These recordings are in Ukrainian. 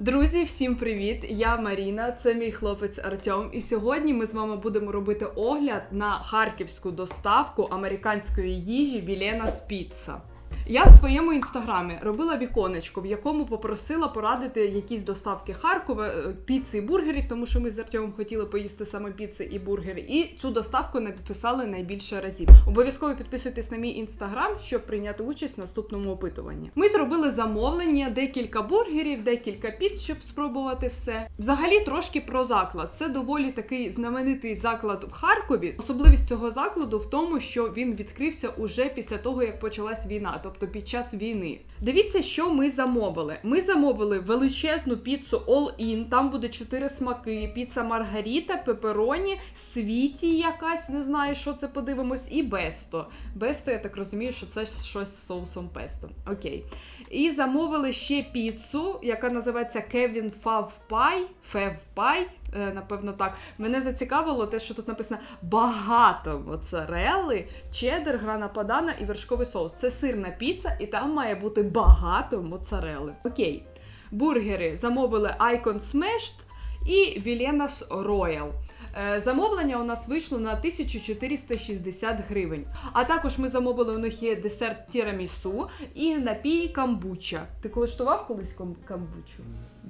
Друзі, всім привіт! Я Маріна, це мій хлопець Артем. І сьогодні ми з вами будемо робити огляд на харківську доставку американської їжі Білена Піца. Я в своєму інстаграмі робила віконечко, в якому попросила порадити якісь доставки Харкова, е, піци і бургерів, тому що ми з Артемом хотіли поїсти саме піци і бургери. І цю доставку написали найбільше разів. Обов'язково підписуйтесь на мій інстаграм, щоб прийняти участь в наступному опитуванні. Ми зробили замовлення, декілька бургерів, декілька піц, щоб спробувати все. Взагалі, трошки про заклад. Це доволі такий знаменитий заклад в Харкові. Особливість цього закладу в тому, що він відкрився уже після того, як почалась війна, тобто під час війни. Дивіться, що ми замовили. Ми замовили величезну піцу All In, Там буде чотири смаки: піца Маргаріта, пепероні, світі якась, не знаю, що це подивимось, і бесто. Бесто, я так розумію, що це щось з соусом песто. Окей. І замовили ще піцу, яка називається Kevin Fav Pie. Fav Pie, напевно, так. Мене зацікавило те, що тут написано багато моцарели, чеддер, грана падана і вершковий соус. Це сирна піца, і там має бути багато моцарели. Окей. Бургери замовили Icon Smashed і Vilenas Royal. Е, Замовлення у нас вийшло на 1460 гривень. А також ми замовили у них є десерт тірамісу і напій камбуча. Ти коштував колись кам- камбучу?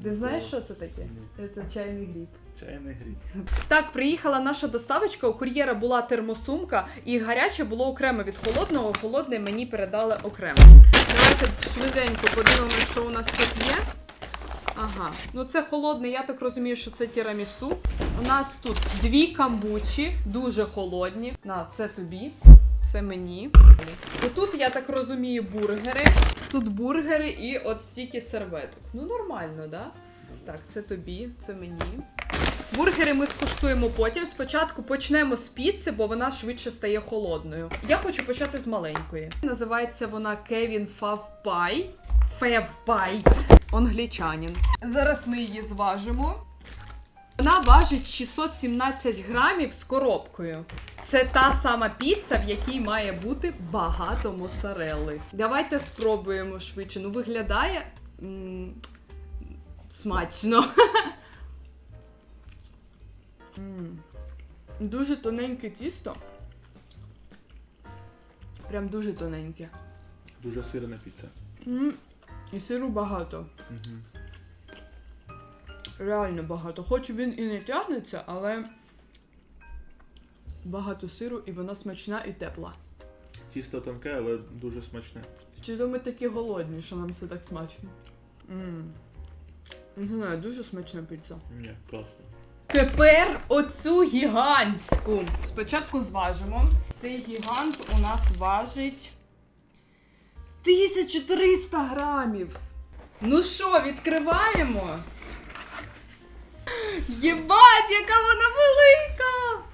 Ти знаєш, що це таке? Це чайний гріб. Чайний гріб. Так, приїхала наша доставочка. У кур'єра була термосумка, і гаряче було окремо від холодного. Холодне мені передали окремо. Давайте швиденько подивимося, що у нас тут є. Ага, ну це холодне, я так розумію, що це тірамісу. У нас тут дві камбучі, дуже холодні. На, це тобі, це мені. Отут, я так розумію, бургери. Тут бургери і от стільки серветок. Ну нормально, да? Так, це тобі, це мені. Бургери ми скуштуємо потім. Спочатку почнемо з піци, бо вона швидше стає холодною. Я хочу почати з маленької. Називається вона Кевін Фав Пай. Фев Англічанин. Зараз ми її зважимо. Вона важить 617 грамів з коробкою. Це та сама піца, в якій має бути багато моцарелли. Давайте спробуємо швидше. Ну, виглядає м- смачно. Дуже тоненьке тісто. Прям дуже тоненьке. Дуже сирна піца. І сиру багато. Угу. Реально багато. Хоч він і не тягнеться, але багато сиру, і вона смачна і тепла. Тісто тонке, але дуже смачне. Чи то ми такі голодні, що нам все так смачно? М. Не знаю, дуже смачна піца. Ні, класно. Тепер оцю гігантську. Спочатку зважимо. Цей гігант у нас важить 1300 грамів. Ну що, відкриваємо? Єбать, яка вона велика!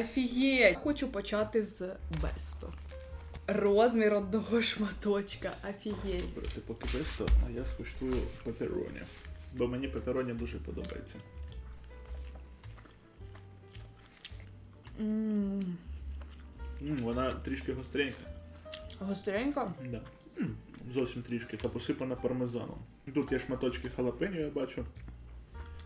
Офігеть! Хочу почати з Бесто. Розмір одного шматочка. Офігеть. Добре, ти поки бесто, а я скуштую пепероні. Бо мені пепероні дуже подобається. М, М, вона трішки гостренька. Гостренько. Да. М, зовсім трішки. Та посипана пармезаном. Тут є шматочки халапеньо, я бачу.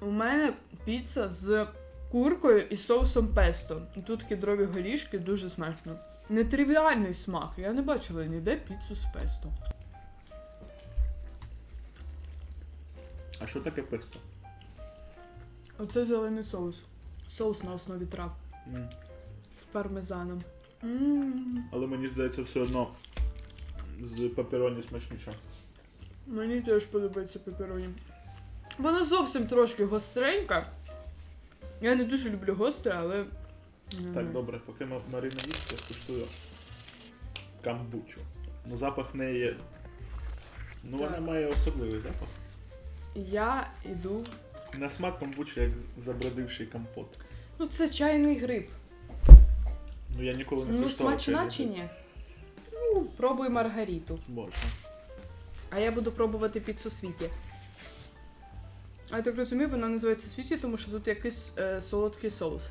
У мене піца з куркою і соусом песто. І тут кедрові горішки дуже смачно. Нетривіальний смак. Я не бачила ніде піцу з песто. А що таке песто? Оце зелений соус. Соус на основі трав М. з пармезаном. М, Але мені здається, все одно з пепероні смачніше. Мені теж подобається пепероні. Вона зовсім трошки гостренька. Я не дуже люблю гостре, але. Так, добре, поки Ма- Марина їсть, я скуштую камбучу. Ну, запах в неї є. Ну, вона має особливий запах. Я іду. На смак камбуча як забродивший компот. Ну, це чайний гриб. Ну я ніколи не Ну, смачна чайний чи гриб. ні? Ну, пробуй маргариту. Можна. А я буду пробувати піцу світі. А я так розумію, вона називається світі, тому що тут якийсь е, солодкий соус.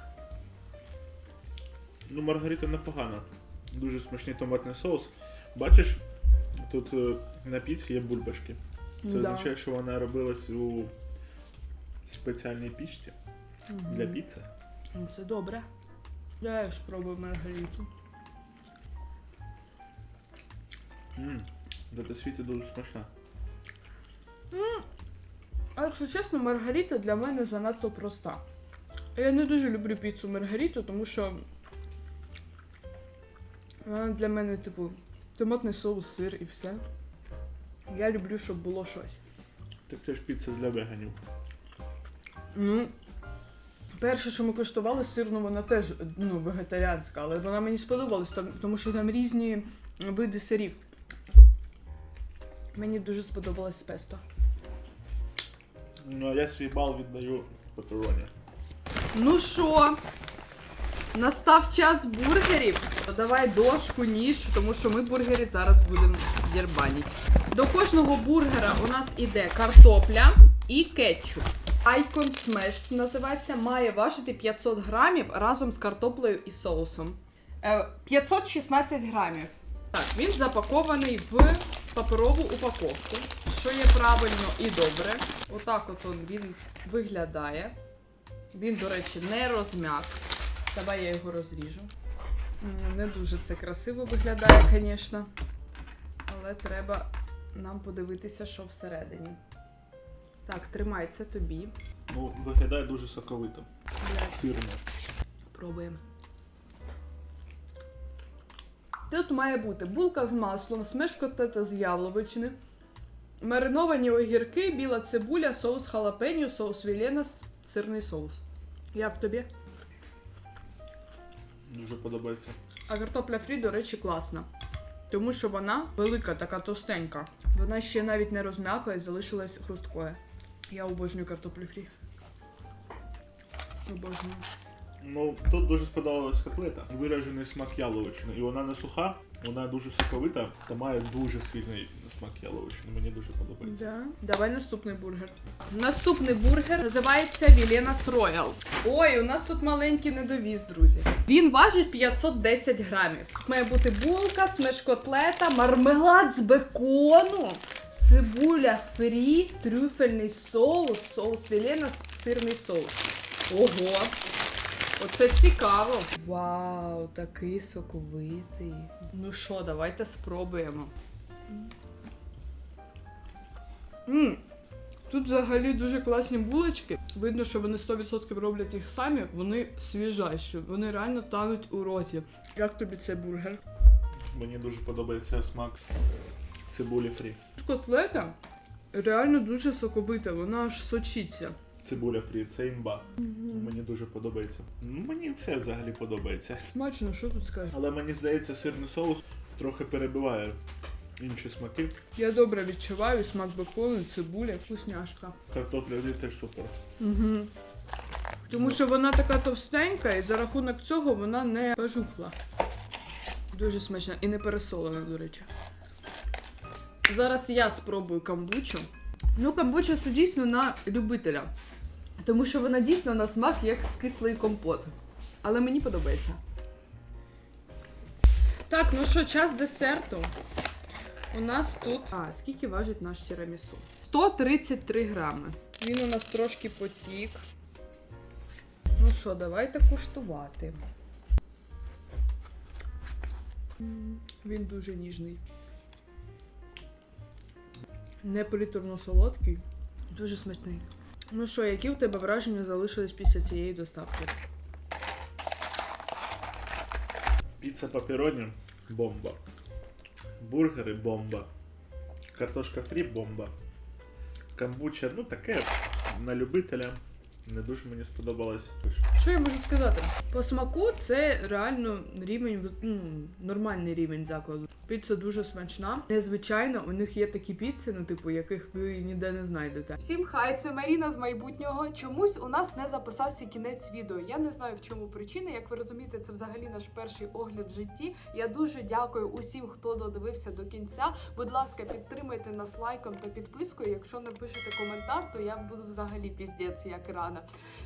Ну, маргарита непогана. Дуже смачний томатний соус. Бачиш, тут е, на піці є бульбашки. Це Да. означає, що вона робилась у спеціальній пічці для піци. Ну, Це добре. Я спробую маргариту. Ммм, Зате світі дуже смачна. А якщо чесно, маргарита для мене занадто проста. Я не дуже люблю піцу маргариту, тому що вона для мене, типу, томатний соус, сир і все. Я люблю, щоб було щось. Так це ж піца для веганів. Ну, перше, що ми коштували сирну, вона теж ну, вегетаріанська, але вона мені сподобалась, тому що там різні види сирів. Мені дуже сподобалась песто. Ну, я свій бал віддаю пепероні. Ну що, настав час бургерів. Давай дошку, ніж, тому що ми бургери зараз будемо дірбанити. До кожного бургера у нас іде картопля і кетчуп. Icon Smashed називається, має важити 500 грамів разом з картоплею і соусом. Е, 516 грамів. Так, він запакований в паперову упаковку, що є правильно і добре. Отак от он він виглядає. Він, до речі, не розм'як. Давай я його розріжу. Не дуже це красиво виглядає, звісно. Але треба нам подивитися, що всередині. Так, тримай це тобі. Ну, виглядає дуже соковито. Сирно. Пробуємо. Тут має бути булка з маслом, смеш котлета з яблучини, мариновані огірки, біла цибуля, соус халапеньо, соус віленас, сирний соус. Як тобі? Дуже подобається. А картопля фрі, до речі, класна. Тому що вона велика, така товстенька. Вона ще навіть не розм'якла і залишилась хрусткою. Я обожнюю картоплю фрі. Обожнюю. Ну, тут дуже сподобалась котлета. Виражений смак яловичини. І вона не суха, вона дуже соковита та має дуже сильний смак яловичини. Мені дуже подобається. Да. Давай наступний бургер. Наступний бургер називається Віленас Роял. Ой, у нас тут маленький недовіз, друзі. Він важить 510 грамів. Має бути булка, смеш-котлета, мармелад з бекону, цибуля фрі, трюфельний соус, соус Віленас, сирний соус. Ого! Оце цікаво. Вау, такий соковитий. Ну що, давайте спробуємо. М, Тут взагалі дуже класні булочки. Видно, що вони 100% роблять їх самі. Вони свіжайші, вони реально тануть у роті. Як тобі цей бургер? Мені дуже подобається смак цибулі фрі. Тут котлета реально дуже соковита, вона аж сочиться. Цибуля фрі, це імба. Мені дуже подобається. Ну, Мені все взагалі подобається. Смачно, що тут скажеш? Але мені здається, сирний соус трохи перебиває інші смаки. Я добре відчуваю смак бекону, цибуля, вкусняшка. Картопля теж супер. Угу. Тому що вона така товстенька, і за рахунок цього вона не пожухла. Дуже смачна і не пересолена, до речі. Зараз я спробую камбучу. Ну, камбуча це дійсно на любителя. Тому що вона дійсно на смак як скислий компот. Але мені подобається. Так, ну що, час десерту. У нас тут. А, скільки важить наш тірамісу? 133 грами. Він у нас трошки потік. Ну що, давайте куштувати. Він дуже ніжний. Неприторно солодкий. Дуже смачний. Ну що, які у тебе враження залишились після цієї доставки? Піца папіроні бомба. Бургери бомба. Картошка фрі бомба. Камбуча, ну таке на любителя. Не дуже мені сподобалось. Що я можу сказати? По смаку це реально рівень, ну, нормальний рівень закладу. Піца дуже смачна. Незвичайно, у них є такі піци, ну типу, яких ви ніде не знайдете. Всім хай, це Маріна з майбутнього. Чомусь у нас не записався кінець відео. Я не знаю в чому причина. Як ви розумієте, це взагалі наш перший огляд в житті. Я дуже дякую усім, хто додивився до кінця. Будь ласка, підтримайте нас лайком та підпискою. Якщо напишете коментар, то я буду взагалі піздець як рада.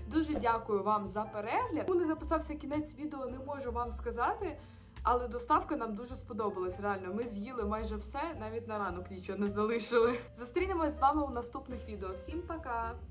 Дуже дякую вам за перегляд. Чому не записався кінець відео, не можу вам сказати. Але доставка нам дуже сподобалась. Реально, ми з'їли майже все, навіть на ранок нічого не залишили. Зустрінемось з вами у наступних відео. Всім пока!